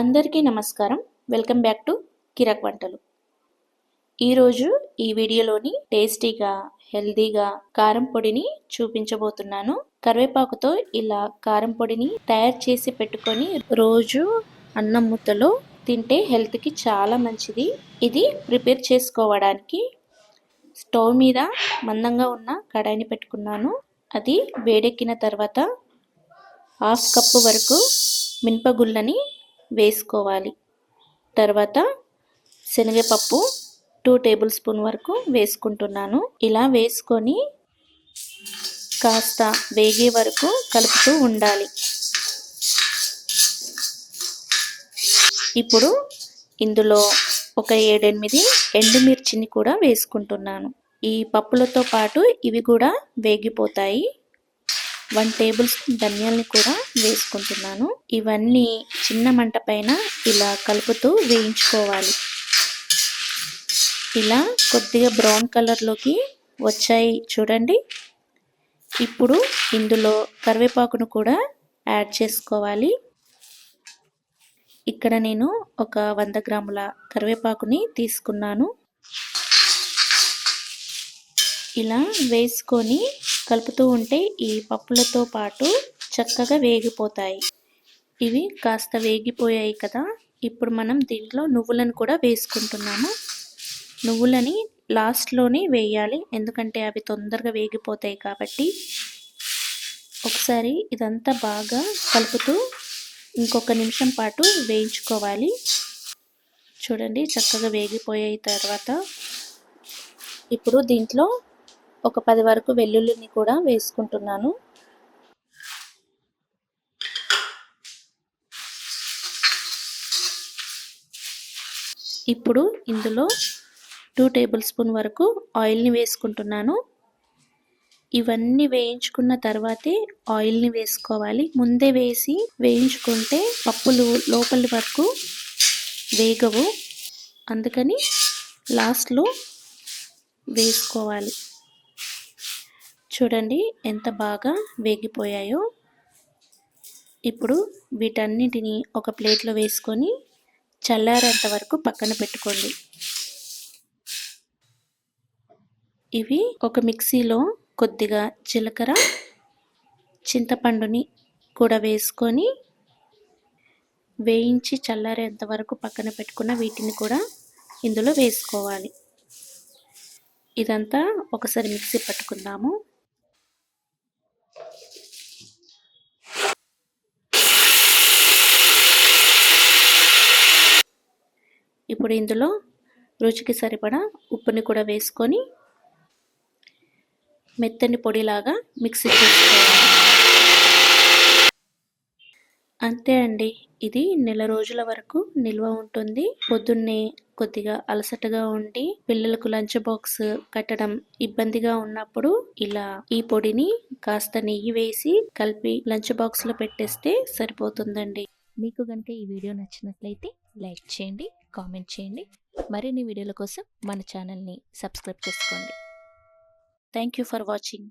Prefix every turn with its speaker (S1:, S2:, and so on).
S1: అందరికీ నమస్కారం. Welcome back to కిరక్ వంటలు. ఈరోజు ఈ వీడియోలోని టేస్టీగా హెల్దీగా కారం పొడిని చూపించబోతున్నాను. కరివేపాకుతో ఇలా కారం పొడిని తయారు చేసి పెట్టుకొని రోజు అన్నం ముద్దలో తింటే హెల్త్కి చాలా మంచిది. ఇది ప్రిపేర్ చేసుకోవడానికి స్టవ్ మీద మందంగా ఉన్న కడాయిని పెట్టుకున్నాను. అది వేడెక్కిన తర్వాత హాఫ్ కప్పు వరకు మినపగుళ్ళని వేసుకోవాలి. తర్వాత శనగపప్పు టూ టేబుల్ స్పూన్ వరకు వేసుకుంటున్నాను. ఇలా వేసుకొని కాస్త వేగే వరకు కలుపుతూ ఉండాలి. ఇప్పుడు ఇందులో ఒక ఏడెనిమిది ఎండుమిర్చిని కూడా వేసుకుంటున్నాను. ఈ పప్పులతో పాటు ఇవి కూడా వేగిపోతాయి. వన్ టేబుల్ స్పూన్ ధనియాల్ని కూడా వేసుకుంటున్నాను. ఇవన్నీ చిన్న మంట పైన ఇలా కలుపుతూ వేయించుకోవాలి. ఇలా కొద్దిగా బ్రౌన్ కలర్లోకి వచ్చాయి చూడండి. ఇప్పుడు ఇందులో కరివేపాకును కూడా యాడ్ చేసుకోవాలి. ఇక్కడ నేను ఒక వంద గ్రాముల కరివేపాకుని తీసుకున్నాను. ఇలా వేసుకొని కలుపుతూ ఉంటే ఈ పప్పులతో పాటు చక్కగా వేగిపోతాయి. ఇవి కాస్త వేగిపోయాయి కదా. ఇప్పుడు మనం దీంట్లో నువ్వులను కూడా వేసుకుంటున్నాము. నువ్వులని లాస్ట్లోనే వేయాలి. ఎందుకంటే అవి తొందరగా వేగిపోతాయి కాబట్టి. ఒకసారి ఇదంతా బాగా కలుపుతూ ఇంకొక నిమిషం పాటు వేయించుకోవాలి. చూడండి చక్కగా వేగిపోయాయి తర్వాత. ఇప్పుడు దీంట్లో ఒక పది వరకు వెల్లుల్లిని కూడా వేసుకుంటున్నాను. ఇప్పుడు ఇందులో టూ టేబుల్ స్పూన్ వరకు ఆయిల్ని వేసుకుంటున్నాను. ఇవన్నీ వేయించుకున్న తర్వాతే ఆయిల్ని వేసుకోవాలి. ముందే వేసి వేయించుకుంటే పప్పులు లోపలి వరకు వేగవు. అందుకని లాస్ట్లో వేసుకోవాలి. చూడండి ఎంత బాగా వేగిపోయాయో. ఇప్పుడు వీటన్నిటిని ఒక ప్లేట్లో వేసుకొని చల్లారేంత వరకు పక్కన పెట్టుకోండి. ఇవి ఒక మిక్సీలో కొద్దిగా జీలకర్ర చింతపండుని కూడా వేసుకొని వేయించి చల్లారేంత వరకు పక్కన పెట్టుకున్న వీటిని కూడా ఇందులో వేసుకోవాలి. ఇదంతా ఒకసారి మిక్సీ పట్టుకుందాము. ఇప్పుడు ఇందులో రుచికి సరిపడా ఉప్పుని కూడా వేసుకొని మెత్తని పొడిలాగా మిక్సీ చేసుకోవాలి. అంతే అండి. ఇది నెల రోజుల వరకు నిల్వ ఉంటుంది. పొద్దున్నే కొద్దిగా అలసటగా ఉండి పిల్లలకు లంచ్ బాక్స్ కట్టడం ఇబ్బందిగా ఉన్నప్పుడు ఇలా ఈ పొడిని కాస్త నెయ్యి వేసి కలిపి లంచ్ బాక్స్లో పెట్టేస్తే సరిపోతుందండి.
S2: మీకు కనుక ఈ వీడియో నచ్చినట్లయితే లైక్ చేయండి కామెంట్ చేయండి. మరిన్ని వీడియోల కోసం మన ఛానల్ని సబ్స్క్రైబ్ చేసుకోండి.
S1: Thank you for watching